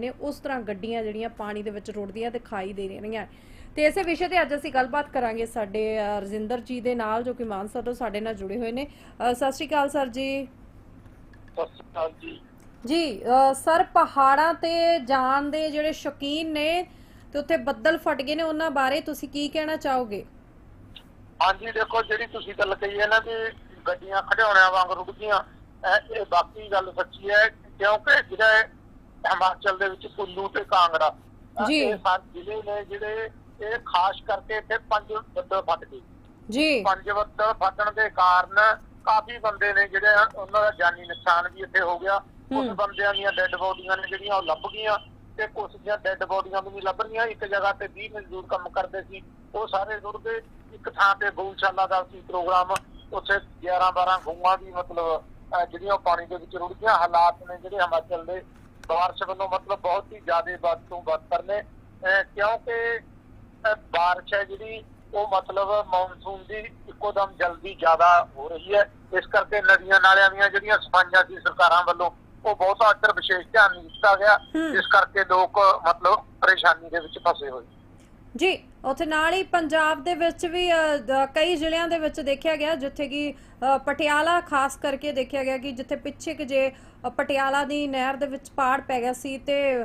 ਨੇ ਉਸ ਤਰ੍ਹਾਂ ਗੱਡੀਆਂ ਜਿਹੜੀਆਂ ਪਾਣੀ ਦੇ ਵਿੱਚ ਰੁੜਦੀਆਂ ਦਿਖਾਈ ਦੇ ਰਹੀਆਂ। ਤੇ ਇਸੇ ਵਿਸ਼ੇ ਤੇ ਅੱਜ ਅਸੀਂ ਗੱਲਬਾਤ ਕਰਾਂਗੇ ਸਾਡੇ ਰਜਿੰਦਰ ਜੀ ਦੇ ਨਾਲ ਜੋ ਕਿ ਮਾਨਸਾ ਤੋਂ ਸਾਡੇ ਨਾਲ ਜੁੜੇ ਹੋਏ ਨੇ। ਸਤਿ ਸ਼੍ਰੀ ਅਕਾਲ ਸਰ ਜੀ। ਸਤਿ ਸ਼੍ਰੀ ਅਕਾਲ ਜੀ। ਸਰ ਪਹਾੜਾਂ ਤੇ ਜਾਣ ਦੇ ਜਿਹੜੇ ਸ਼ੌਕੀਨ ਨੇ ਤੇ ਉੱਥੇ ਬੱਦਲ ਫਟ ਗਏ ਨੇ ਉਹਨਾਂ ਬਾਰੇ ਤੁਸੀਂ ਕੀ ਕਹਿਣਾ ਚਾਹੋਗੇ? ਹਾਂਜੀ ਦੇਖੋ ਜਿਹੜੀ ਤੁਸੀਂ ਗੱਲ ਕਹੀ ਹੈ ਨਾ ਵੀ ਗੱਡੀਆਂ ਖੜਿਆਉਣਿਆਂ ਵਾਂਗ ਗਈਆਂ ਇਹ ਬਾਕੀ ਗੱਲ ਸੱਚੀ ਹੈ ਕਿਉਂਕਿ ਜਿਹੜਾ ਹਿਮਾਚਲ ਦੇ ਵਿੱਚ ਕੁੱਲੂ ਤੇ ਕਾਂਗੜਾ। ਜੀ। ਇਹ ਸੱਤ ਜ਼ਿਲ੍ਹੇ ਨੇ ਜਿਹੜੇ ਇਹ ਖਾਸ ਕਰਕੇ ਇੱਥੇ ਪੰਜ ਬੱਦਲ ਫਟ ਗਏ। ਜੀ। ਪੰਜ ਬੱਦਲ ਫਟਣ ਦੇ ਕਾਰਨ ਕਾਫੀ ਬੰਦੇ ਨੇ ਜਿਹੜੇ ਉਹਨਾਂ ਦਾ ਜਾਨੀ ਨੁਕਸਾਨ ਵੀ ਇੱਥੇ ਹੋ ਗਿਆ। ਕੁਝ। ਬੰਦਿਆਂ ਦੀਆਂ ਡੈੱਡ ਬੋਡੀਆਂ ਨੇ ਜਿਹੜੀਆਂ ਉਹ ਲੱਭ ਗਈਆਂ ਤੇ ਕੁਝ ਦੀਆਂ ਡੈੱਡ ਬੋਡੀਆਂ ਵੀ ਨਹੀਂ ਲੱਭ ਰਹੀਆਂ ਇੱਕ ਜਗ੍ਹਾ ਤੇ 20 ਮਜ਼ਦੂਰ ਕੰਮ ਕਰਦੇ ਸੀ। ਉਹ ਸਾਰੇ ਰੁੜ ਗਏ। ਇੱਕ ਥਾਂ ਤੇ ਗਊਸ਼ਾਲਾ ਦਾ ਸੀ ਪ੍ਰੋਗਰਾਮ। ਉੱਥੇ 11 12 ਗਊਆਂ ਦੀ ਮਤਲਬ ਜਿਹੜੀਆਂ ਪਾਣੀ ਦੇ ਵਿੱਚ ਰੁੜ ਗਈਆਂ। ਹਾਲਾਤ ਨੇ ਜਿਹੜੇ ਹਿਮਾਚਲ ਦੇ ਬਾਰਿਸ਼ ਵੱਲੋਂ ਮਤਲਬ ਬਹੁਤ ਹੀ ਜ਼ਿਆਦਾ ਵੱਧ ਤੋਂ ਬੱਤਰ ਨੇ ਕਿਉਂਕਿ ਬਾਰਿਸ਼ ਹੈ ਜਿਹੜੀ ਉਹ ਮਤਲਬ ਮੌਨਸੂਨ ਦੀ ਇੱਕੋ ਦਮ ਜਲਦੀ ਜ਼ਿਆਦਾ ਹੋ ਰਹੀ ਹੈ। ਇਸ ਕਰਕੇ ਨਦੀਆਂ ਨਾਲਿਆਂ ਦੀਆਂ ਜਿਹੜੀਆਂ ਸਫਾਈਆਂ ਸੀ ਸਰਕਾਰਾਂ ਵੱਲੋਂ ਉਹ ਬਹੁਤਾ ਇੱਧਰ ਵਿਸ਼ੇਸ਼ ਧਿਆਨ ਨਹੀਂ ਦਿੱਤਾ ਗਿਆ। ਜਿਸ ਕਰਕੇ ਲੋਕ ਮਤਲਬ ਪਰੇਸ਼ਾਨੀ ਦੇ ਵਿੱਚ ਫਸੇ ਹੋਏ। ਜੀ, ਉੱਥੇ ਨਾਲ ਹੀ ਪੰਜਾਬ ਦੇ ਵਿੱਚ ਵੀ ਕਈ ਜ਼ਿਲ੍ਹਿਆਂ ਦੇ ਵਿੱਚ ਦੇਖਿਆ ਗਿਆ, ਜਿੱਥੇ ਕਿ ਪਟਿਆਲਾ ਖਾਸ ਕਰਕੇ ਦੇਖਿਆ ਗਿਆ ਕਿ ਜਿੱਥੇ ਪਿੱਛੇ ਕਿ ਜੇ ਪਟਿਆਲਾ ਦੀ ਨਹਿਰ ਦੇ ਵਿੱਚ ਪਾੜ ਪੈ ਗਿਆ ਸੀ ਤੇ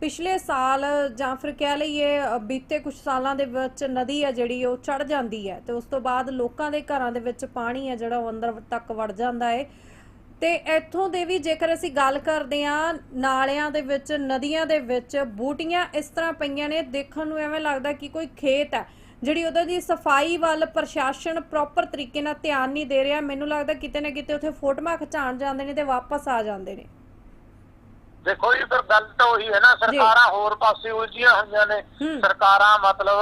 ਪਿਛਲੇ ਸਾਲ ਜਾਂ ਫਿਰ ਕਹਿ ਲਈਏ ਬੀਤੇ ਕੁਝ ਸਾਲਾਂ ਦੇ ਵਿੱਚ ਨਦੀ ਹੈ ਜਿਹੜੀ ਉਹ ਚੜ ਜਾਂਦੀ ਹੈ ਤੇ ਉਸ ਤੋਂ ਬਾਅਦ ਲੋਕਾਂ ਦੇ ਘਰਾਂ ਦੇ ਵਿੱਚ ਪਾਣੀ ਹੈ ਜਿਹੜਾ ਉਹ ਅੰਦਰ ਤੱਕ ਵੜ ਜਾਂਦਾ ਹੈ ਤੇ ਇੱਥੋਂ ਦੇ ਵੀ ਜੇਕਰ ਅਸੀਂ ਗੱਲ ਕਰਦੇ ਹਾਂ ਨਾਲਿਆਂ ਦੇ ਵਿੱਚ ਨਦੀਆਂ ਦੇ ਵਿੱਚ ਬੂਟੀਆਂ ਇਸ ਤਰ੍ਹਾਂ ਪਈਆਂ ਨੇ ਦੇਖਣ ਨੂੰ ਐਵੇਂ ਲੱਗਦਾ ਕਿ ਕੋਈ ਖੇਤ ਹੈ ਜਿਹੜੀ ਉਹਦਾ ਦੀ ਸਫ਼ਾਈ ਵੱਲ ਪ੍ਰਸ਼ਾਸਨ ਪ੍ਰੋਪਰ ਤਰੀਕੇ ਨਾਲ ਧਿਆਨ ਨਹੀਂ ਦੇ ਰਿਹਾ। ਮੈਨੂੰ ਲੱਗਦਾ ਕਿਤੇ ਨਾ ਕਿਤੇ ਉੱਥੇ ਫੋਟੋਆਂ ਖਿਚਾਉਣ ਜਾਂਦੇ ਨੇ ਤੇ ਵਾਪਸ ਆ ਜਾਂਦੇ ਨੇ। ਦੇਖੋ ਜੀ ਫਿਰ ਗੱਲ ਤਾਂ ਉਹੀ ਹੈ ਨਾ ਸਰਕਾਰਾਂ ਹੋਰ ਪਾਸੇ ਉਲਝੀਆਂ ਹੋਈਆਂ ਨੇ। ਸਰਕਾਰਾਂ ਮਤਲਬ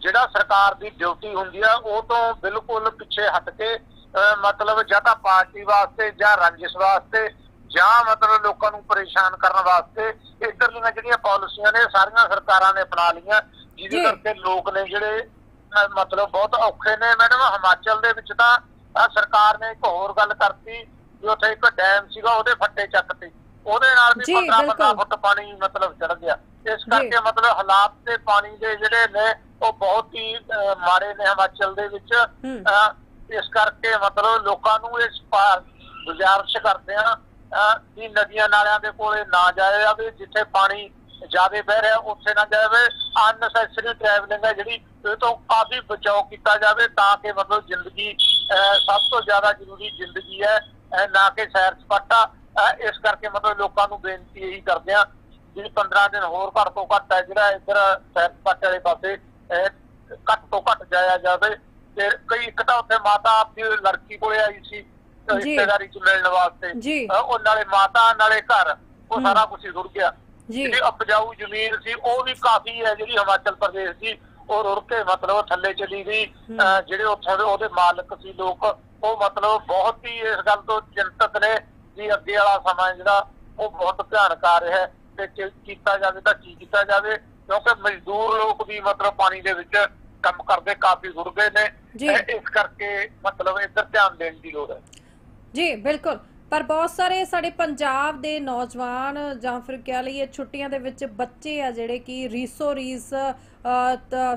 ਜਿਹੜਾ ਸਰਕਾਰ ਦੀ ਡਿਊਟੀ ਹੁੰਦੀ ਆ ਉਹ ਤੋਂ ਬਿਲਕੁਲ ਪਿੱਛੇ ਹਟ ਕੇ ਮਤਲਬ ਜਾਂ ਤਾਂ ਪਾਰਟੀ ਵਾਸਤੇ ਜਾਂ ਰੰਜਿਸ਼ ਵਾਸਤੇ ਜਾਂ ਮਤਲਬ ਲੋਕਾਂ ਨੂੰ ਪਰੇਸ਼ਾਨ ਕਰਨ ਵਾਸਤੇ ਇੱਧਰਲੀਆਂ ਜਿਹੜੀਆਂ ਪਾਲਿਸੀਆਂ ਨੇ ਸਾਰੀਆਂ ਸਰਕਾਰਾਂ ਨੇ ਅਪਣਾ ਲਈਆਂ ਜਿਹਦੇ। ਕਰਕੇ ਲੋਕ ਨੇ ਜਿਹੜੇ ਮਤਲਬ ਬਹੁਤ ਔਖੇ ਨੇ ਮੈਡਮ ਹਿਮਾਚਲ ਦੇ ਵਿੱਚ ਤਾਂ ਸਰਕਾਰ ਨੇ ਇੱਕ ਹੋਰ ਗੱਲ ਕਰਤੀ ਵੀ ਉੱਥੇ ਇੱਕ ਡੈਮ ਸੀਗਾ ਉਹਦੇ ਫੱਟੇ ਚੱਕਤੇ ਉਹਦੇ ਨਾਲ ਵੀ ਜੀ, 15 15 ਬਿਲਕੁਲ। ਫੁੱਟ ਪਾਣੀ ਮਤਲਬ ਚੜ ਗਿਆ ਇਸ। ਕਰਕੇ ਮਤਲਬ ਹਾਲਾਤ ਤੇ ਪਾਣੀ ਦੇ ਜਿਹੜੇ ਨੇ ਉਹ ਬਹੁਤ ਹੀ ਮਾੜੇ ਨੇ ਹਿਮਾਚਲ ਦੇ ਵਿੱਚ ਇਸ ਕਰਕੇ ਮਤਲਬ ਲੋਕਾਂ ਨੂੰ ਇਸ ਪਾਰ ਗੁਜ਼ਾਰਿਸ਼ ਕਰਦੇ ਆ ਕਿ ਨਦੀਆਂ ਨਾਲਿਆਂ ਦੇ ਕੋਲੇ ਨਾ ਜਾਇਆ ਜਾਵੇ ਜਿੱਥੇ ਪਾਣੀ ਜ਼ਿਆਦਾ ਵਹਿ ਰਿਹਾ ਉੱਥੇ ਨਾ ਜਾਵੇ। ਅਨਨੈਸੈਸਰੀ ਟਰੈਵਲਿੰਗ ਹੈ ਜਿਹੜੀ ਇਹ ਤੋਂ ਕਾਫੀ ਬਚਾਓ ਕੀਤਾ ਜਾਵੇ ਤਾਂ ਕਿ ਮਤਲਬ ਜ਼ਿੰਦਗੀ ਅਹ, ਸਭ ਤੋਂ ਜ਼ਿਆਦਾ ਜ਼ਰੂਰੀ ਜ਼ਿੰਦਗੀ ਹੈ ਨਾ ਕਿ ਸੈਰ ਸਪਾਟਾ। ਇਸ ਕਰਕੇ ਮਤਲਬ ਲੋਕਾਂ ਨੂੰ ਬੇਨਤੀ ਇਹੀ ਕਰਦੇ ਆ ਜਿਹੜੀ 15 ਦਿਨ ਹੋਰ ਘੱਟ ਤੋਂ ਘੱਟ ਹੈ ਜਿਹੜਾ ਇੱਧਰ ਸੈਰ ਸਪਾਟੇ ਵਾਲੇ ਪਾਸੇ ਅਹ, ਘੱਟ ਤੋਂ ਘੱਟ ਜਾਇਆ ਜਾਵੇ। ਤੇ ਕਈ ਇੱਕ ਤਾਂ ਉੱਥੇ ਮਾਤਾ ਆਪਣੀ ਲੜਕੀ ਕੋਲੇ ਆਈ ਸੀ। ਰਿਸ਼ਤੇਦਾਰੀ ਚ ਮਿਲਣ ਵਾਸਤੇ। ਉਹ ਨਾਲੇ ਮਾਤਾ ਨਾਲੇ ਘਰ ਉਹ। ਸਾਰਾ ਕੁਝ ਰੁੜ ਗਿਆ। ਜਿਹੜੀ ਉਪਜਾਊ ਜ਼ਮੀਨ ਸੀ ਉਹ ਵੀ ਕਾਫੀ ਹੈ ਜਿਹੜੀ ਹਿਮਾਚਲ ਪ੍ਰਦੇਸ਼ ਦੀ। ਉਹ ਰੁੜ ਕੇ ਮਤਲਬ ਥੱਲੇ ਚਲੀ ਗਈ। ਜਿਹੜੇ ਉੱਥੋਂ ਦੇ ਉਹਦੇ ਮਾਲਕ ਸੀ ਲੋਕ ਉਹ ਮਤਲਬ ਬਹੁਤ ਹੀ ਇਸ ਗੱਲ ਤੋਂ ਚਿੰਤਤ ਨੇ ਵੀ ਅੱਗੇ ਵਾਲਾ ਸਮਾਂ ਜਿਹੜਾ ਉਹ ਬਹੁਤ ਭਿਆਨਕ ਆ ਰਿਹਾ ਹੈ। ਤੇ ਕੀ ਕੀਤਾ ਜਾਵੇ ਤਾਂ ਕੀ ਕੀਤਾ ਜਾਵੇ ਕਿਉਂਕਿ ਮਜ਼ਦੂਰ ਲੋਕ ਵੀ ਮਤਲਬ ਪਾਣੀ ਦੇ ਵਿੱਚ ਕੰਮ ਕਰਦੇ ਕਾਫੀ ਗਏ ਨੇ। ਇਸ ਕਰਕੇ ਮਤਲਬ ਇੱਧਰ ਧਿਆਨ ਦੇਣ ਦੀ ਲੋੜ ਹੈ। ਜੀ ਬਿਲਕੁਲ। ਪਰ ਬਹੁਤ ਸਾਰੇ ਸਾਡੇ ਪੰਜਾਬ ਦੇ ਨੌਜਵਾਨ ਜਾਂ ਫਿਰ ਕਹਿ ਲਈਏ ਛੁੱਟੀਆਂ ਦੇ ਵਿੱਚ ਬੱਚੇ ਆ ਜਿਹੜੇ ਕਿ ਰੀਸੋ ਰੀਸ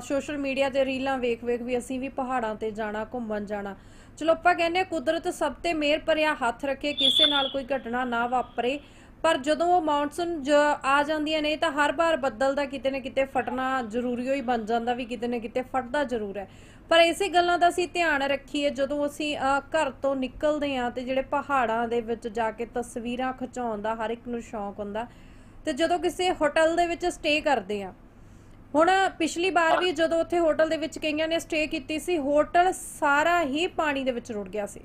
ਸੋਸ਼ਲ ਮੀਡੀਆ ਤੇ ਰੀਲਾਂ ਵੇਖ ਵੇਖ ਵੀ ਅਸੀਂ ਵੀ ਪਹਾੜਾਂ ਤੇ ਜਾਣਾ ਘੁੰਮਣ ਜਾਣਾ। ਚਲੋ ਆਪਾਂ ਕਹਿੰਦੇ ਕੁਦਰਤ ਸਭ ਤੇ ਮਿਹਰ ਭਰਿਆ ਹੱਥ ਰੱਖੇ ਕਿਸੇ ਨਾਲ ਕੋਈ ਘਟਨਾ ਨਾ ਵਾਪਰੇ। ਪਰ ਜਦੋਂ ਉਹ ਮੌਨਸੂਨ ਆ ਜਾਂਦੀਆਂ ਨੇ, ਤਾਂ ਹਰ ਵਾਰ ਬੱਦਲ ਦਾ ਕਿਤੇ ਨਾ ਕਿਤੇ ਫਟਣਾ ਜ਼ਰੂਰੀ ਹੋਈ, ਬਣ ਜਾਂਦਾ ਵੀ ਕਿਤੇ ਨਾ ਕਿਤੇ ਫਟਦਾ ਜ਼ਰੂਰ ਹੈ। ਪਰ ਇਸੇ ਗੱਲਾਂ ਦਾ ਅਸੀਂ ਧਿਆਨ ਰੱਖੀਏ, ਜਦੋਂ ਅਸੀਂ ਘਰ ਤੋਂ ਨਿਕਲਦੇ ਹਾਂ ਤੇ ਜਿਹੜੇ ਪਹਾੜਾਂ ਦੇ ਵਿੱਚ ਜਾ ਕੇ ਤਸਵੀਰਾਂ ਖਿਚਾਉਣ ਦਾ ਹਰ ਇੱਕ ਨੂੰ ਸ਼ੌਂਕ ਹੁੰਦਾ, ਤੇ ਜਦੋਂ ਕਿਸੇ ਹੋਟਲ ਦੇ ਵਿੱਚ ਸਟੇ ਕਰਦੇ ਆ ਹੁਣ ਪਿਛਲੀ ਵਾਰ ਵੀ ਜਦੋਂ ਉੱਥੇ ਹੋਟਲ ਦੇ ਵਿੱਚ ਕਈਆਂ ਨੇ ਸਟੇ ਕੀਤੀ ਸੀ, ਹੋਟਲ ਸਾਰਾ ਹੀ ਪਾਣੀ ਦੇ ਵਿੱਚ ਰੁੜ ਗਿਆ ਸੀ।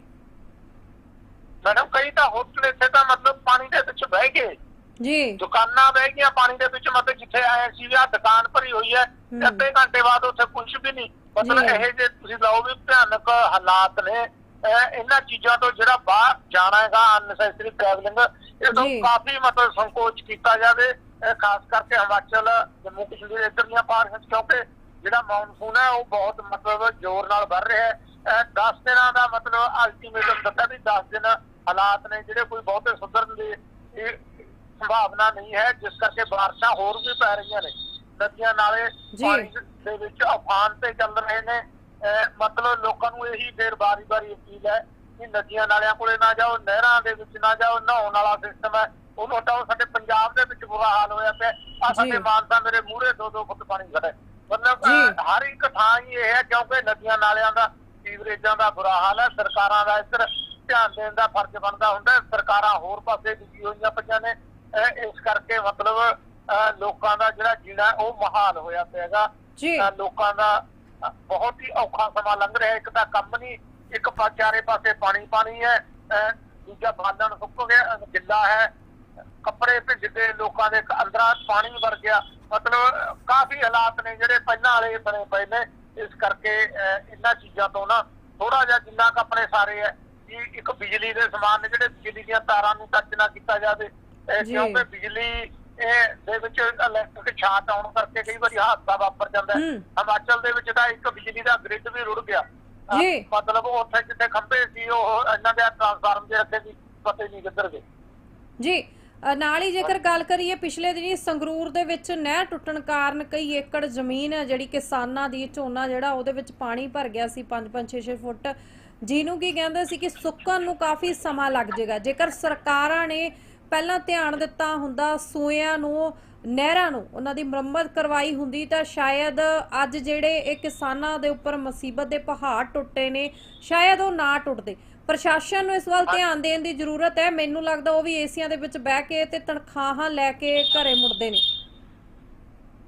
ਮੈਡਮ ਕਈ ਤਾਂ ਹੋਟਲ ਇੱਥੇ ਤਾਂ ਮਤਲਬ ਪਾਣੀ ਦੇ ਵਿੱਚ ਬਹਿ ਗਏ ਜੀ ਦੁਕਾਨਾਂ ਬਹਿ ਗਈਆਂ ਪਾਣੀ ਦੇ ਵਿੱਚ ਮਤਲਬ ਜਿੱਥੇ ਆਏ ਸੀ ਵੀ ਆਹ ਦੁਕਾਨ ਭਰੀ ਹੋਈ ਹੈ ਤੇ। ਅੱਧੇ ਘੰਟੇ ਬਾਅਦ ਉੱਥੇ ਕੁਝ ਵੀ ਨਹੀਂ ਮਤਲਬ। ਇਹ ਜੇ ਤੁਸੀਂ ਲਾਓ ਵੀ ਭਿਆਨਕ ਹਾਲਾਤ ਨੇ ਇਹ ਇਹਨਾਂ ਚੀਜ਼ਾਂ ਤੋਂ ਜਿਹੜਾ ਬਾਹਰ ਜਾਣਾ ਹੈਗਾ ਅਨਨੈਸੈਸਰੀ ਟਰੈਵਲਿੰਗ ਇਹ ਤੋਂ। ਕਾਫੀ ਮਤਲਬ ਸੰਕੋਚ ਕੀਤਾ ਜਾਵੇ ਖਾਸ ਕਰਕੇ ਹਿਮਾਚਲ ਜੰਮੂ ਕਸ਼ਮੀਰ ਇੱਧਰ ਦੀਆਂ ਪਾਰਟੀਆਂ ਕਿਉਂਕਿ ਜਿਹੜਾ ਮੌਨਸੂਨ ਹੈ ਉਹ ਬਹੁਤ ਮਤਲਬ ਜ਼ੋਰ ਨਾਲ ਵੱਧ ਰਿਹਾ ਹੈ 10 ਦਿਨਾਂ ਦਾ ਮਤਲਬ ਅਲਟੀਮੇਟਮ ਦਿੱਤਾ ਵੀ 10 ਦਿਨ ਹਾਲਾਤ ਨੇ ਜਿਹੜੇ ਕੋਈ ਬਹੁਤੇ ਸੁਧਰਨ ਦੇ ਸੰਭਾਵਨਾ ਨਹੀਂ ਹੈ ਜਿਸ ਕਰਕੇ ਬਾਰਿਸ਼ਾਂ ਹੋਰ ਵੀ ਪੈ ਰਹੀਆਂ ਨੇ। ਨਦੀਆਂ ਨਾਲੇ। ਪਾਣੀ ਦੇ ਵਿੱਚ ਉਫਾਨ ਤੇ ਚੱਲ ਰਹੇ ਨੇ। ਮਤਲਬ ਲੋਕਾਂ ਨੂੰ ਇਹੀ ਫੇਰ ਵਾਰੀ-ਵਾਰੀ ਅਪੀਲ ਹੈ ਕਿ ਨਦੀਆਂ ਨਾਲਿਆਂ ਕੋਲੇ ਨਾ ਜਾਓ ਨਹਿਰਾਂ ਦੇ ਵਿੱਚ ਨਾ ਜਾਓ ਨਹਾਉਣ ਵਾਲਾ ਸਿਸਟਮ ਹੈ। ਉਹਨੂੰ ਹਟਾਓ ਸਾਡੇ ਪੰਜਾਬ ਦੇ ਵਿੱਚ ਬੁਰਾ ਹਾਲ ਹੋਇਆ ਪਿਆ। ਆ। ਸਾਡੇ ਮਾਨਸਾ ਮੇਰੇ ਮੂਹਰੇ 2-2 ਫੁੱਟ ਪਾਣੀ ਖੜਾ ਮਤਲਬ ਹਰ ਇੱਕ ਥਾਂ ਹੀ ਇਹ ਹੈ ਕਿਉਂਕਿ ਨਦੀਆਂ ਨਾਲਿਆਂ ਦਾ ਸੀਵਰੇਜਾਂ ਦਾ ਬੁਰਾ ਹਾਲ ਹੈ ਸਰਕਾਰਾਂ ਦਾ ਇੱਧਰ ਧਿਆਨ ਦੇਣ ਦਾ ਫਰਜ਼ ਬਣਦਾ ਹੁੰਦਾ। ਸਰਕਾਰਾਂ ਹੋਰ ਪਾਸੇ ਡਿੱਗੀ ਹੋਈਆਂ ਪਈਆਂ ਨੇ। ਇਸ ਕਰਕੇ ਮਤਲਬ ਲੋਕਾਂ ਦਾ ਜਿਹੜਾ ਜੀਣਾ ਉਹ ਮਹਾਲ ਹੋਇਆ ਤਾਂ ਲੋਕਾਂ ਦਾ ਬਹੁਤ ਹੀ ਔਖਾ ਸਮਾਂ ਲੰਘ ਰਿਹਾ ਇੱਕ ਤਾਂ ਕੰਮ ਨਹੀਂ ਇੱਕ ਚਾਰੇ ਪਾਸੇ ਪਾਣੀ ਪਾਣੀ ਹੈ। ਦੂਜਾ ਬਾਲਣ ਸੁੱਕ ਗਿਆ ਗਿੱਲਾ ਹੈ। ਕੱਪੜੇ ਭਿੱਜ ਗਏ ਲੋਕਾਂ ਦੇ ਅੰਦਰਾਂ ਪਾਣੀ ਵਰ ਗਿਆ। ਮਤਲਬ ਕਾਫੀ ਹਾਲਾਤ ਨੇ ਜਿਹੜੇ ਪਹਿਲਾਂ ਵਾਲੇ ਬਣੇ ਪਏ ਨੇ। ਇਸ ਕਰਕੇ ਇਹਨਾਂ ਚੀਜ਼ਾਂ ਤੋਂ ਨਾ ਥੋੜਾ ਜਿਹਾ ਜਿੰਨਾ ਕੁ ਆਪਣੇ ਸਾਰੇ ਹੈ ਕਿ ਇੱਕ ਬਿਜਲੀ ਦੇ ਸਮਾਨ ਨੇ ਜਿਹੜੇ ਬਿਜਲੀ ਦੀਆਂ ਤਾਰਾਂ ਨੂੰ ਟੱਚ ਨਾ ਕੀਤਾ ਜਾਵੇ। ਕਿਉਂਕਿ ਬਿਜਲੀ ਇਹ ਦੇ ਵਿੱਚ ਇਲੈਕਟ੍ਰਿਕ ਸ਼ਾਰਟ ਆਉਣ ਕਰਕੇ ਕਈ ਵਾਰੀ ਹਾਦਸਾ ਵਾਪਰ ਜਾਂਦਾ ਹੈ। ਹਿਮਾਚਲ ਦੇ ਵਿੱਚ ਤਾਂ ਇੱਕ ਬਿਜਲੀ ਦਾ ਗ੍ਰਿਡ ਵੀ ਰੁੜ ਗਿਆ। ਮਤਲਬ ਉੱਥੇ ਜਿੱਥੇ ਖੰਭੇ ਸੀ ਉਹ ਇਹਨਾਂ ਦੇ ਟ੍ਰਾਂਸਫਾਰਮ ਦੇ ਰੱਖੇ ਸੀ ਪਤਾ ਨਹੀਂ ਕਿੱਧਰ ਗਏ ਜੀ ਨਾਲ ਹੀ ਜੇਕਰ ਗੱਲ ਕਰੀਏ ਪਿਛਲੇ ਦਿਨੀ ਸੰਗਰੂਰ ਦੇ ਵਿੱਚ ਨਹਿਰ ਟੁੱਟਣ ਕਾਰਨ ਕਈ ਏਕੜ ਜ਼ਮੀਨ ਹੈ ਜਿਹੜੀ ਕਿਸਾਨਾਂ ਦੀ ਝੋਨਾ ਜਿਹੜਾ ਉਹਦੇ ਵਿੱਚ ਪਾਣੀ ਭਰ ਗਿਆ ਸੀ 5-5 6-6 ਫੁੱਟ ਜਿਹਨੂੰ ਕੀ ਕਹਿੰਦੇ ਸੀ ਕਿ ਸੁੱਕਣ ਨੂੰ ਕਾਫੀ ਸਮਾਂ ਲੱਗ ਜਾਏਗਾ। ਜੇਕਰ ਸਰਕਾਰਾਂ ਨੇ ਪਹਿਲਾਂ ਧਿਆਨ ਦਿੱਤਾ ਹੁੰਦਾ, ਸੂਇਆਂ ਨੂੰ, ਨਹਿਰਾਂ ਨੂੰ, ਉਹਨਾਂ ਦੀ ਮੁਰੰਮਤ ਕਰਵਾਈ ਹੁੰਦੀ, ਤਾਂ ਸ਼ਾਇਦ ਅੱਜ ਜਿਹੜੇ ਇਹ ਕਿਸਾਨਾਂ ਦੇ ਉੱਪਰ ਮੁਸੀਬਤ ਦੇ ਪਹਾੜ ਟੁੱਟੇ ਨੇ, ਸ਼ਾਇਦ ਉਹ ਨਾ ਟੁੱਟਦੇ। ਪ੍ਰਸ਼ਾਸਨ ਨੂੰ ਇਸ ਵੱਲ ਧਿਆਨ ਦੇਣ ਦੀ ਜ਼ਰੂਰਤ ਹੈ। ਮੈਨੂੰ ਲੱਗਦਾ ਉਹ ਵੀ ਏਸੀਆਂ ਦੇ ਵਿੱਚ ਬਹਿ ਕੇ ਤੇ ਤਨਖਾਹਾਂ ਲੈ ਕੇ ਘਰੇ ਮੁੜਦੇ ਨੇ।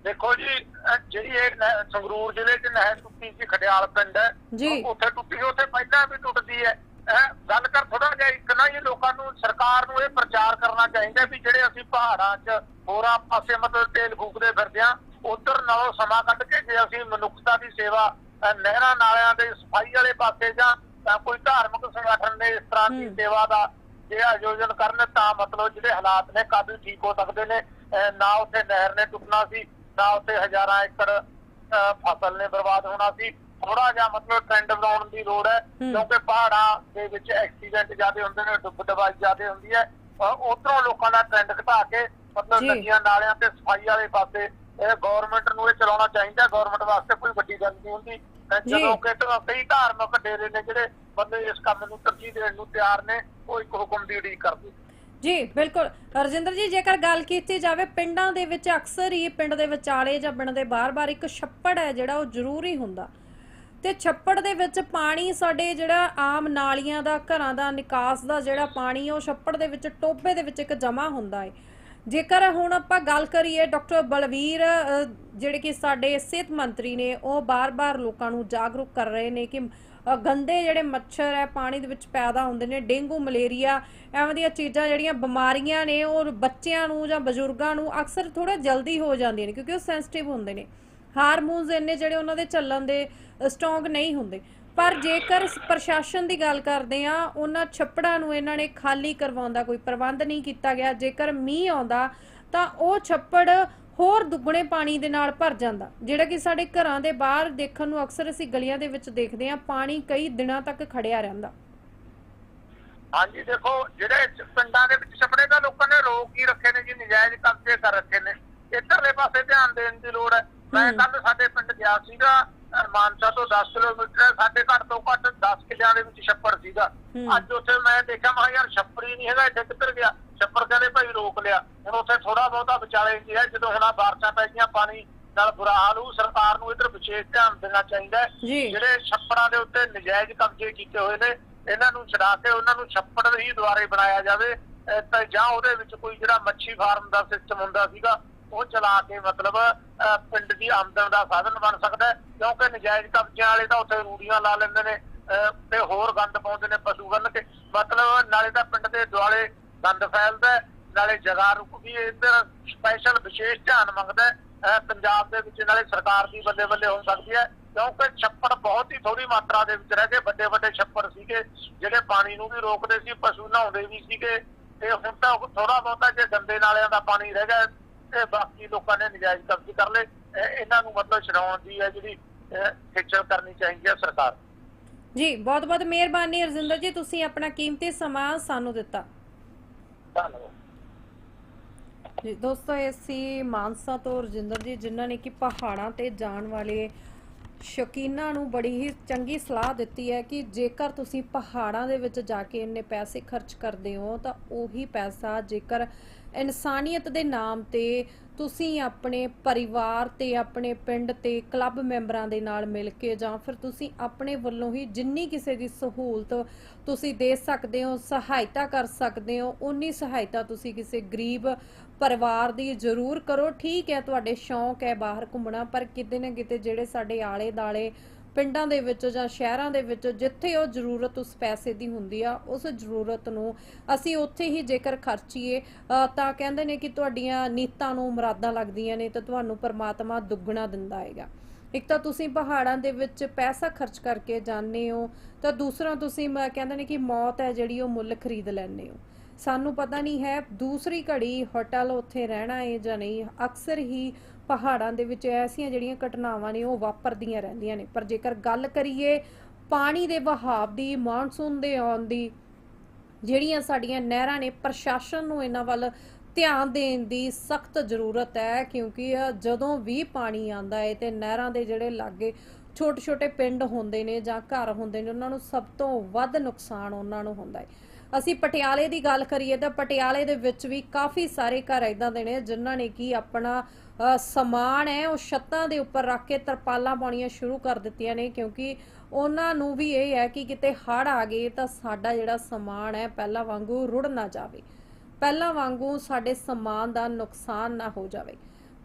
ਦੇਖੋ ਜੀ ਅਹ ਜਿਹੜੀ ਇਹ ਨਹਿ- ਸੰਗਰੂਰ ਜ਼ਿਲ੍ਹੇ 'ਚ ਨਹਿਰ ਟੁੱਟੀ ਸੀ ਖੜਿਆਲ ਪਿੰਡ ਹੈ ਜੀ। ਉਹ- ਉੱਥੇ ਟੁੱਟੀ ਉੱਥੇ ਪਹਿਲਾਂ ਵੀ ਟੁੱਟਦੀ ਹੈ ਹੈਂ, ਗੱਲ ਕਰ ਥੋੜਾ ਜਿਹਾ ਇੱਕ ਨਾ ਇਹ ਲੋਕਾਂ ਨੂੰ ਸਰਕਾਰ ਨੂੰ ਇਹ ਪ੍ਰਚਾਰ ਕਰਨਾ ਚਾਹੀਦਾ ਵੀ ਜਿਹੜੇ ਅਸੀਂ ਪਹਾੜਾਂ 'ਚ ਹੋਰਾਂ ਪਾਸੇ ਮਤਲਬ ਤੇਲ ਫੂਕਦੇ ਫਿਰਦੇ ਆ ਉਧਰ ਨਾਲੋਂ ਸਮਾਂ ਕੱਢ ਕੇ ਜੇ ਅਸੀਂ ਮਨੁੱਖਤਾ ਦੀ ਸੇਵਾ ਅਹ ਨਹਿਰਾਂ ਨਾਲਿਆਂ ਦੇ ਸਫ਼ਾਈ ਵਾਲੇ ਪਾਸੇ ਜਾਂ ਤਾਂ ਕੋਈ ਧਾਰਮਿਕ ਸੰਗਠਨ ਨੇ ਇਸ ਤਰ੍ਹਾਂ ਦੀ ਹੂੰ। ਸੇਵਾ ਦਾ ਜੇ ਆਯੋਜਨ ਕਰਨ ਤਾਂ ਮਤਲਬ ਜਿਹੜੇ ਹਾਲਾਤ ਨੇ ਕਾਫੀ ਠੀਕ ਹੋ ਸਕਦੇ ਨੇ ਅਹ ਨਾ ਉੱਥੇ ਨਹਿਰ ਨੇ ਟੁੱਟਣਾ ਸੀ ਨਾ ਉੱਥੇ ਹਜ਼ਾਰਾਂ ਏਕੜ ਫਸਲ ਨੇ ਬਰਬਾਦ ਹੋਣਾ ਸੀ ਥੋੜਾ ਜਿਹਾ ਮਤਲਬ ਟ੍ਰੈਂਡ ਬਣਾਉਣ ਦੀ ਲੋੜ ਹੈ। ਕਿਉਂਕਿ ਪਹਾੜਾਂ ਦੇ ਵਿੱਚ ਐਕਸੀਡੈਂਟ ਜ਼ਿਆਦਾ ਹੁੰਦੇ ਨੇ ਡੁੱਬ ਦਬਾਈ ਜ਼ਿਆਦਾ ਹੁੰਦੀ ਹੈ ਉਧਰੋਂ ਲੋਕਾਂ ਦਾ ਟ੍ਰੈਂਡ ਘਟਾ ਕੇ ਮਤਲਬ। ਨਦੀਆਂ ਨਾਲਿਆਂ ਤੇ ਸਫ਼ਾਈ ਵਾਲੇ ਪਾਸੇ ਇਹ ਗਵਰਨਮੈਂਟ ਨੂੰ ਇਹ ਚਲਾਉਣਾ ਚਾਹੀਦਾ ਗਵਰਨਮੈਂਟ ਵਾਸਤੇ ਕੋਈ ਵੱਡੀ ਗੱਲ ਨਹੀਂ ਹੁੰਦੀ। ਜਦੋਂ ਕਿ ਤਾਂ ਕਈ ਧਾਰਮਿਕ ਡੇਰੇ ਨੇ ਜਿਹੜੇ ਬੰਦੇ ਇਸ ਕੰਮ ਨੂੰ ਤਰਜੀਹ ਦੇਣ ਨੂੰ ਤਿਆਰ ਨੇ ਉਹ ਇੱਕ ਹੁਕਮ ਦੀ ਉਡੀਕ ਕਰਦੇ ਜੀ, ਬਿਲਕੁਲ। ਰਜਿੰਦਰ ਜੀ, ਜੇਕਰ ਗੱਲ ਕੀਤੀ ਜਾਵੇ, ਪਿੰਡਾਂ ਦੇ ਵਿੱਚ ਅਕਸਰ ਹੀ ਪਿੰਡ ਦੇ ਵਿਚਾਲੇ ਜਾਂ ਪਿੰਡ ਦੇ ਬਾਹਰ-ਬਾਹਰ ਇੱਕ ਛੱਪੜ ਹੈ ਜਿਹੜਾ ਉਹ ਜ਼ਰੂਰੀ ਹੁੰਦਾ। ਤੇ ਛੱਪੜ ਦੇ ਵਿੱਚ ਪਾਣੀ ਸਾਡੇ ਜਿਹੜਾ ਆਮ ਨਾਲੀਆਂ ਦਾ, ਘਰਾਂ ਦਾ, ਨਿਕਾਸ ਦਾ ਜਿਹੜਾ ਪਾਣੀ, ਉਹ ਛੱਪੜ ਦੇ ਵਿੱਚ ਟੋਬੇ ਦੇ ਵਿੱਚ ਇੱਕ ਜਮਾ ਹੁੰਦਾ ਹੈ ਜੇਕਰ ਹੁਣ ਆਪਾਂ ਗੱਲ ਕਰੀਏ ਡਾਕਟਰ ਬਲਵੀਰ ਜਿਹੜੇ ਕਿ ਸਾਡੇ ਸਿਹਤ ਮੰਤਰੀ ਨੇ, ਉਹ ਬਾਰ-ਬਾਰ ਲੋਕਾਂ ਨੂੰ ਜਾਗਰੂਕ ਕਰ ਰਹੇ ਨੇ ਕਿ ਗੰਦੇ ਜਿਹੜੇ ਮੱਛਰ ਹੈ, ਪਾਣੀ ਦੇ ਵਿੱਚ ਪੈਦਾ ਹੁੰਦੇ ਨੇ, ਡੇਂਗੂ, ਮਲੇਰੀਆ, ਐਵੇਂ ਦੀਆਂ ਚੀਜ਼ਾਂ ਜਿਹੜੀਆਂ ਬਿਮਾਰੀਆਂ ਨੇ ਉਹ ਬੱਚਿਆਂ ਨੂੰ ਜਾਂ ਬਜ਼ੁਰਗਾਂ ਨੂੰ ਅਕਸਰ ਥੋੜਾ ਜਲਦੀ ਹੋ ਜਾਂਦੀਆਂ ਨੇ, ਕਿਉਂਕਿ ਉਹ ਸੈਂਸਿਟਿਵ ਹੁੰਦੇ ਨੇ। ਹਾਰਮੋਨਸ ਇੰਨੇ ਜਿਹੜੇ ਉਹਨਾਂ ਦੇ ਚੱਲਣ ਦੇ ਸਟਰੋਂਗ ਨਹੀਂ ਹੁੰਦੇ। ਪਰ ਜੇਕਰ ਪ੍ਰਸ਼ਾਸਨ ਦੀ ਗੱਲ ਕਰਦੇ ਆ ਉਹਨਾਂ ਛੱਪੜਾਂ ਨੂੰ ਇਹਨਾਂ ਨੇ ਖਾਲੀ ਕਰਵਾਉਣ ਦਾ ਕੋਈ ਪ੍ਰਬੰਧ ਨਹੀਂ ਕੀਤਾ ਗਿਆ। ਜੇਕਰ ਮੀਂਹ ਆਉਂਦਾ, ਤਾਂ ਉਹ ਛੱਪੜ ਹੋਰ ਦੁੱਗਣੇ ਪਾਣੀ ਦੇ ਨਾਲ ਭਰ ਜਾਂਦਾ। ਜਿਹੜਾ ਕਿ ਸਾਡੇ ਘਰਾਂ ਦੇ ਬਾਹਰ ਦੇਖਣ ਨੂੰ ਅਕਸਰ ਅਸੀਂ ਗਲੀਆਂ ਦੇ ਵਿੱਚ ਦੇਖਦੇ ਆ ਪਾਣੀ ਕਈ ਦਿਨਾਂ ਤੱਕ ਖੜਿਆ ਰਹਿੰਦਾ। ਹਾਂਜੀ ਦੇਖੋ ਜਿਹੜੇ ਪਿੰਡਾਂ ਦੇ ਵਿੱਚ ਛਪੜੇ ਦਾ ਲੋਕਾਂ ਨੇ ਰੋਕ ਹੀ ਰੱਖੇ ਨੇ ਜੀ ਨਜਾਇਜ਼ ਕਬਜ਼ੇ ਕਰ ਰੱਖੇ ਨੇ। ਇੱਧਰਲੇ ਪਾਸੇ ਧਿਆਨ ਦੇਣ ਦੀ ਲੋੜ ਹੈ। ਮੈਂ ਹੂੰ। ਕੱਲ ਸਾਡੇ ਪਿੰਡ ਗਿਆ ਸੀਗਾ ਮਾਨਸਾ ਤੋਂ 10 ਕਿਲੋਮੀਟਰ ਹੈ, ਸਾਡੇ ਘੱਟ ਤੋਂ ਘੱਟ 10 ਕਿਲਿਆਂ ਦੇ ਵਿੱਚ ਛੱਪੜ ਸੀਗਾ। ਹੂੰ। ਅੱਜ ਉੱਥੇ ਮੈਂ ਦੇਖਿਆ ਮੈਂ ਯਾਰ ਛੱਪੜ ਹੀ ਨਹੀਂ ਹੈਗਾ ਇੱਥੇ ਕਿੱਧਰ ਗਿਆ? ਛੱਪੜ ਕਹਿੰਦੇ ਭਾਈ ਰੋਕ ਲਿਆ। ਹੁਣ ਉੱਥੇ ਥੋੜਾ ਬਹੁਤਾ ਵਿਚਾਲੇ ਜੀ ਹੈ ਜਦੋਂ ਹੁਣ ਬਾਰਿਸ਼ਾਂ ਪੈ ਗਈਆਂ ਪਾਣੀ ਨਾਲ ਬੁਰਾ ਹਾਲ ਹੋਊ ਸਰਕਾਰ ਨੂੰ ਇੱਧਰ ਵਿਸ਼ੇਸ਼ ਧਿਆਨ ਦੇਣਾ ਚਾਹੀਦਾ ਹੈ। ਜਿਹੜੇ ਛੱਪੜਾਂ ਦੇ ਉੱਤੇ ਨਜਾਇਜ਼ ਕਬਜ਼ੇ ਕੀਤੇ ਹੋਏ ਨੇ ਇਹਨਾਂ ਨੂੰ ਛਡਾ ਕੇ ਉਹਨਾਂ ਨੂੰ ਛੱਪੜ ਹੀ ਦੁਆਰੇ ਬਣਾਇਆ ਜਾਵੇ। ਅਹ ਤਾਂ ਜਾਂ ਉਹਦੇ ਵਿੱਚ ਕੋਈ ਜਿਹੜਾ ਮੱਛੀ ਫਾਰਮ ਦਾ ਸਿਸਟਮ ਹੁੰਦਾ ਸੀਗਾ ਉਹ ਚਲਾ ਕੇ ਮਤਲਬ ਅਹ ਪਿੰਡ ਦੀ ਆਮਦਨ ਦਾ ਸਾਧਨ ਬਣ ਸਕਦਾ ਹੈ। ਕਿਉਂਕਿ ਨਜਾਇਜ਼ ਕਬਜ਼ਿਆਂ ਵਾਲੇ ਤਾਂ ਉੱਥੇ ਰੂੜੀਆਂ ਲਾ ਲੈਂਦੇ ਨੇ ਅਹ ਤੇ ਹੋਰ ਗੰਦ ਪਾਉਂਦੇ ਨੇ ਪਸ਼ੂ ਬੰਨ ਕੇ। ਮਤਲਬ ਨਾਲੇ ਤਾਂ ਪਿੰਡ ਦੇ ਦੁਆਲੇ ਗੰਦ ਫੈਲਦਾ ਨਾਲੇ ਜਗ੍ਹਾ ਰੁਕਦੀ ਇੱਧਰ ਸਪੈਸ਼ਲ ਵਿਸ਼ੇਸ਼ ਧਿਆਨ ਮੰਗਦਾ ਪੰਜਾਬ ਦੇ ਵਿੱਚ, ਨਾਲੇ ਸਰਕਾਰ ਦੀ ਬੱਲੇ ਬੱਲੇ ਹੋ ਸਕਦੀ ਹੈ, ਕਿਉਂਕਿ ਛੱਪੜ ਬਹੁਤ ਹੀ ਥੋੜੀ ਮਾਤਰਾ ਦੇ ਵਿੱਚ ਰਹਿ ਗਏ, ਵੱਡੇ ਵੱਡੇ ਛੱਪੜ ਸੀਗੇ, ਜਿਹੜੇ ਪਾਣੀ ਨੂੰ ਵੀ ਰੋਕਦੇ ਸੀ, ਪਸ਼ੂ ਨਹਾਉਂਦੇ ਵੀ ਸੀਗੇ, ਤੇ ਹੁਣ ਤਾਂ ਥੋੜਾ ਬਹੁਤਾ ਜੇ ਗੰਦੇ ਨਾਲਿਆਂ ਦਾ ਪਾਣੀ ਰਹਿ ਗਿਆ, ਤੇ ਬਾਕੀ ਲੋਕਾਂ ਨੇ ਨਜਾਇਜ਼ ਕਬਜ਼ੇ ਕਰ ਲਏ ਇਹਨਾਂ ਨੂੰ ਮਤਲਬ ਛਡਾਉਣ ਦੀ ਹੈ ਜਿਹੜੀ ਖੇਚਲ ਕਰਨੀ ਚਾਹੀਦੀ ਹੈ ਸਰਕਾਰ। ਜੀ ਬਹੁਤ ਬਹੁਤ ਮਿਹਰਬਾਨੀ ਰਜਿੰਦਰ ਜੀ, ਤੁਸੀਂ ਆਪਣਾ ਕੀਮਤੀ ਸਮਾਂ ਸਾਨੂੰ ਦਿੱਤਾ। ਧੰਨਵਾਦ ਦੋਸਤੋ, ਇਹ ਸੀ ਮਾਨਸਾ ਤੋਂ ਰਜਿੰਦਰ ਜੀ, ਜਿਨ੍ਹਾਂ ਨੇ ਕਿ ਪਹਾੜਾਂ ਤੇ ਜਾਣ ਵਾਲੇ ਸ਼ੌਕੀਨਾਂ ਨੂੰ ਬੜੀ ਹੀ ਚੰਗੀ ਸਲਾਹ ਦਿੱਤੀ ਹੈ ਕਿ ਜੇਕਰ ਤੁਸੀਂ ਪਹਾੜਾਂ ਦੇ ਵਿੱਚ ਜਾ ਕੇ ਇੰਨੇ ਪੈਸੇ ਖਰਚ ਕਰਦੇ ਹੋ, ਤਾਂ ਉਹੀ ਪੈਸਾ ਜੇਕਰ ਇਨਸਾਨੀਅਤ ਦੇ ਨਾਮ ਤੇ ਤੁਸੀਂ ਆਪਣੇ ਪਰਿਵਾਰ ਤੇ, ਆਪਣੇ ਪਿੰਡ ਤੇ, ਕਲੱਬ ਮੈਂਬਰਾਂ ਦੇ ਨਾਲ ਮਿਲ ਕੇ ਜਾਂ ਫਿਰ ਤੁਸੀਂ ਆਪਣੇ ਵੱਲੋਂ ਹੀ ਜਿੰਨੀ ਕਿਸੇ ਦੀ ਸਹੂਲਤ ਤੁਸੀਂ ਦੇ ਸਕਦੇ ਹੋ, ਸਹਾਇਤਾ ਕਰ ਸਕਦੇ ਹੋ ਉਨੀ ਸਹਾਇਤਾ ਤੁਸੀਂ ਕਿਸੇ ਗਰੀਬ ਪਰਿਵਾਰ ਦੀ ਜ਼ਰੂਰ ਕਰੋ। ਠੀਕ ਹੈ, ਤੁਹਾਡੇ ਸ਼ੌਂਕ ਹੈ ਬਾਹਰ ਘੁੰਮਣਾ, ਪਰ ਕਿਤੇ ਨਾ ਕਿਤੇ ਜਿਹੜੇ ਸਾਡੇ ਆਲੇ ਦਾਲੇ ਪਿੰਡਾਂ ਦੇ ਵਿੱਚ ਜਾਂ ਸ਼ਹਿਰਾਂ ਦੇ ਵਿੱਚ ਜਿੱਥੇ ਉਹ ਜ਼ਰੂਰਤ ਉਸ ਪੈਸੇ ਦੀ ਹੁੰਦੀ ਆ, ਉਸ ਜ਼ਰੂਰਤ ਨੂੰ ਅਸੀਂ ਉੱਥੇ ਹੀ ਜੇਕਰ ਖਰਚੀਏ ਤਾਂ ਕਹਿੰਦੇ ਨੇ ਕਿ ਤੁਹਾਡੀਆਂ ਨੀਤਾਂ ਨੂੰ ਮੁਰਾਦਾਂ ਲੱਗਦੀਆਂ ਨੇ ਤਾਂ ਤੁਹਾਨੂੰ ਪਰਮਾਤਮਾ ਦੁੱਗਣਾ ਦਿੰਦਾ ਹੈਗਾ। ਇੱਕ ਤਾਂ ਤੁਸੀਂ ਪਹਾੜਾਂ ਦੇ ਵਿੱਚ ਪੈਸਾ ਖਰਚ ਕਰਕੇ ਜਾਂਦੇ ਹੋ, ਤਾਂ ਦੂਸਰਾ ਤੁਸੀਂ ਕਹਿੰਦੇ ਨੇ ਕਿ ਮੌਤ ਹੈ ਜਿਹੜੀ ਉਹ ਮੁੱਲ ਖਰੀਦ ਲੈਂਦੇ ਹੋ। ਸਾਨੂੰ ਪਤਾ ਨਹੀਂ ਹੈ ਦੂਸਰੀ ਘੜੀ ਹੋਟਲ ਉੱਥੇ ਰਹਿਣਾ ਹੈ ਜਾਂ ਨਹੀਂ। ਅਕਸਰ ਹੀ ਪਹਾੜਾਂ ਦੇ ਵਿੱਚ ਐਸੀਆਂ ਜਿਹੜੀਆਂ ਘਟਨਾਵਾਂ ਨੇ ਉਹ ਵਾਪਰਦੀਆਂ ਰਹਿੰਦੀਆਂ ਨੇ। ਪਰ ਜੇਕਰ ਗੱਲ ਕਰੀਏ ਪਾਣੀ ਦੇ ਵਹਾਅ ਦੀ ਮਾਨਸੂਨ ਦੇ ਆਉਣ ਦੀ, ਜਿਹੜੀਆਂ ਸਾਡੀਆਂ ਨਹਿਰਾਂ ਨੇ, ਪ੍ਰਸ਼ਾਸਨ ਨੂੰ ਇਹਨਾਂ ਵੱਲ ਧਿਆਨ ਦੇਣ ਦੀ ਸਖਤ ਜ਼ਰੂਰਤ ਹੈ, ਕਿਉਂਕਿ ਜਦੋਂ ਵੀ ਪਾਣੀ ਆਂਦਾ ਹੈ ਤੇ ਨਹਿਰਾਂ ਦੇ ਜਿਹੜੇ ਲਾਗੇ ਛੋਟੇ ਛੋਟੇ ਪਿੰਡ ਹੁੰਦੇ ਨੇ ਜਾਂ ਘਰ ਹੁੰਦੇ ਨੇ, ਉਹਨਾਂ ਨੂੰ ਸਭ ਤੋਂ ਵੱਧ ਨੁਕਸਾਨ ਉਹਨਾਂ ਨੂੰ ਹੁੰਦਾ ਹੈ। ਅਸੀਂ ਪਟਿਆਲੇ ਦੀ ਗੱਲ ਕਰੀਏ ਤਾਂ ਪਟਿਆਲੇ ਦੇ ਵਿੱਚ ਵੀ ਕਾਫੀ ਸਾਰੇ ਘਰ ਇਦਾਂ ਦੇ ਨੇ ਜਿਨ੍ਹਾਂ ਨੇ ਕੀ ਆਪਣਾ ਸਮਾਨ ਹੈ, ਉਹ ਛੱਤਾਂ ਦੇ ਉੱਪਰ ਰੱਖ ਕੇ ਤਰਪਾਲਾਂ ਪਾਉਣੀਆਂ ਸ਼ੁਰੂ ਕਰ ਦਿੱਤੀਆਂ ਨੇ ਕਿਉਂਕਿ ਉਹਨਾਂ ਨੂੰ ਵੀ ਇਹ ਹੈ ਕਿ ਕਿਤੇ ਹੜ ਆ ਗਏ ਤਾਂ ਸਾਡਾ ਜਿਹੜਾ ਸਮਾਨ ਹੈ ਪਹਿਲਾਂ ਵਾਂਗੂ ਰੁੜ ਨਾ ਜਾਵੇ। ਪਹਿਲਾਂ ਵਾਂਗੂ ਸਾਡੇ ਸਮਾਨ ਦਾ ਨੁਕਸਾਨ ਨਾ ਹੋ ਜਾਵੇ।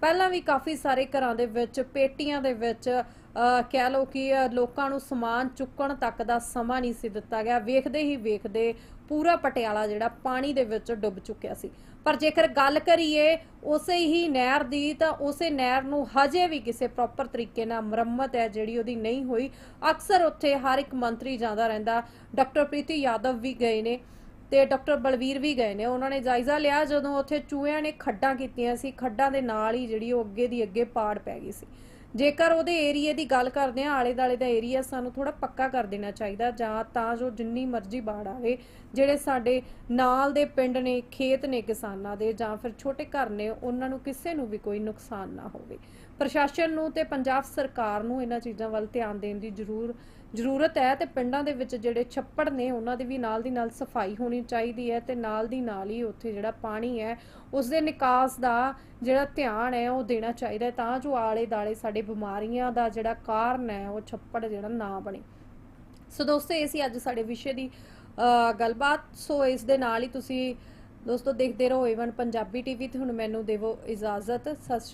ਪਹਿਲਾਂ ਵੀ ਕਾਫੀ ਸਾਰੇ ਘਰਾਂ ਦੇ ਵਿੱਚ, ਪੇਟੀਆਂ ਦੇ ਵਿੱਚ ਕਹਿ ਲਓ ਕਿ ਲੋਕਾਂ ਨੂੰ ਸਮਾਨ ਚੁੱਕਣ ਤੱਕ ਦਾ ਸਮਾਂ ਨਹੀਂ ਸੀ ਦਿੱਤਾ ਗਿਆ। ਵੇਖਦੇ ਹੀ ਵੇਖਦੇ ਪੂਰਾ ਪਟਿਆਲਾ ਜਿਹੜਾ ਪਾਣੀ ਦੇ ਵਿੱਚ ਡੁੱਬ ਚੁੱਕਿਆ ਸੀ। ਪਰ ਜੇਕਰ ਗੱਲ ਕਰੀਏ ਉਸੇ ਹੀ ਨਹਿਰ ਦੀ, ਤਾਂ ਉਸੇ ਨਹਿਰ ਨੂੰ ਹਜੇ ਵੀ ਕਿਸੇ ਪ੍ਰੋਪਰ ਤਰੀਕੇ ਨਾਲ ਮੁਰੰਮਤ ਹੈ ਜਿਹੜੀ ਉਹਦੀ ਨਹੀਂ ਹੋਈ। ਅਕਸਰ ਉੱਥੇ ਹਰ ਇੱਕ ਮੰਤਰੀ ਜਾਂਦਾ ਰਹਿੰਦਾ। ਡਾਕਟਰ ਪ੍ਰੀਤੀ ਯਾਦਵ ਵੀ ਗਏ ਨੇ। ਤੇ ਡਾਕਟਰ ਬਲਵੀਰ ਵੀ ਗਏ ਨੇ। ਉਹਨਾਂ ਨੇ ਜਾਇਜ਼ਾ ਲਿਆ ਜਦੋਂ ਉੱਥੇ ਚੂਹਿਆਂ ਨੇ ਖੱਡਾਂ ਕੀਤੀਆਂ ਸੀ। ਖੱਡਾਂ ਦੇ ਨਾਲ ਹੀ ਜਿਹੜੀ ਉਹ ਅੱਗੇ ਦੀ ਅੱਗੇ ਪਾੜ ਪੈ ਗਈ ਸੀ। ਜੇਕਰ ਉਹਦੇ ਏਰੀਏ ਦੀ ਗੱਲ ਕਰਦੇ ਆ ਆਲੇ ਦਾਲੇ ਦਾ ਏਰੀਆ ਸਾਨੂੰ ਥੋੜਾ ਪੱਕਾ ਕਰ ਦੇਣਾ ਚਾਹੀਦਾ ਜਾਂ ਤਾਂ ਜੋ ਜਿੰਨੀ ਮਰਜ਼ੀ ਬਾੜ ਆਵੇ, ਜਿਹੜੇ ਸਾਡੇ ਨਾਲ ਦੇ ਪਿੰਡ ਨੇ, ਖੇਤ ਨੇ ਕਿਸਾਨਾਂ ਦੇ ਜਾਂ ਫਿਰ ਛੋਟੇ ਘਰ ਨੇ, ਉਹਨਾਂ ਨੂੰ ਕਿਸੇ ਨੂੰ ਵੀ ਕੋਈ ਨੁਕਸਾਨ ਨਾ ਹੋਵੇ। ਪ੍ਰਸ਼ਾਸਨ ਨੂੰ ਤੇ ਪੰਜਾਬ ਸਰਕਾਰ ਨੂੰ ਇਹਨਾਂ ਚੀਜ਼ਾਂ ਵੱਲ ਧਿਆਨ ਦੇਣ ਦੀ ਜ਼ਰੂਰ ਜ਼ਰੂਰਤ ਹੈ ਤੇ ਪਿੰਡਾਂ ਦੇ ਵਿੱਚ ਜਿਹੜੇ ਛੱਪੜ ਨੇ, ਉਹਨਾਂ ਦੀ ਵੀ ਨਾਲ ਦੀ ਨਾਲ ਸਫ਼ਾਈ ਹੋਣੀ ਚਾਹੀਦੀ ਹੈ ਤੇ ਨਾਲ ਦੀ ਨਾਲ ਹੀ ਉੱਥੇ ਜਿਹੜਾ ਪਾਣੀ ਹੈ ਉਸ ਦੇ ਨਿਕਾਸ ਦਾ ਜਿਹੜਾ ਧਿਆਨ ਹੈ, ਉਹ ਦੇਣਾ ਚਾਹੀਦਾ ਹੈ ਤਾਂ ਜੋ ਆਲੇ ਦਾਲੇ ਸਾਡੇ ਬਿਮਾਰੀਆਂ ਦਾ ਜਿਹੜਾ ਕਾਰਨ ਹੈ, ਉਹ ਛੱਪੜ ਜਿਹੜਾ ਨਾ ਬਣੇ। ਸੋ ਦੋਸਤੋ, ਇਹ ਸੀ ਅੱਜ ਸਾਡੇ ਵਿਸ਼ੇ ਦੀ ਗੱਲਬਾਤ। ਸੋ ਇਸ ਦੇ ਨਾਲ ਹੀ ਤੁਸੀਂ ਦੋਸਤੋ ਦੇਖਦੇ ਰਹੋ ਏਵਨ ਪੰਜਾਬੀ ਟੀਵੀ ਤੇ। ਹੁਣ ਮੈਨੂੰ ਦੇਵੋ ਇਜਾਜ਼ਤ। ਸਤਿ ਸ਼੍ਰੀ